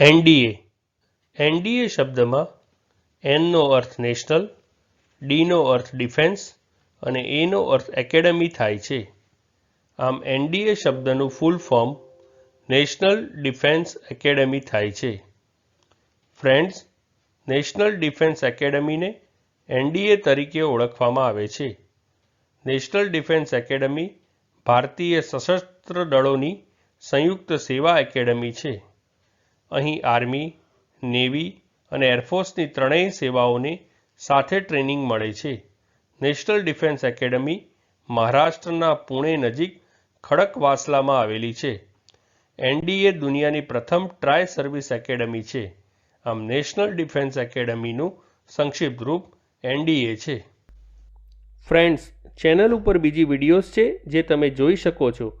NDA NDA શબ્દમાં એનનો અર્થ national ડીનો અર્થ defence અને એનો અર્થ એકેડમી થાય છે. આમ એનડીએ શબ્દનું full form national defence academy થાય છે. ફ્રેન્ડ્સ, નેશનલ ડિફેન્સ એકેડમીને એનડીએ તરીકે ઓળખવામાં આવે છે. નેશનલ ડિફેન્સ એકેડમી ભારતીય સશસ્ત્ર દળોની સંયુક્ત સેવા એકેડમી છે. અહીં આર્મી, નેવી અને એરફોર્સની ત્રણેય સેવાઓને સાથે ટ્રેનિંગ મળે છે. નેશનલ ડિફેન્સ એકેડમી મહારાષ્ટ્રના પુણે નજીક ખડકવાસલામાં આવેલી છે. એનડીએ દુનિયાની પ્રથમ ટ્રાય સર્વિસ એકેડમી છે. આમ નેશનલ ડિફેન્સ એકેડમીનું સંક્ષિપ્ત રૂપ એનડીએ છે. ફ્રેન્ડ્સ, ચેનલ ઉપર બીજી વિડીયોઝ છે જે તમે જોઈ શકો છો.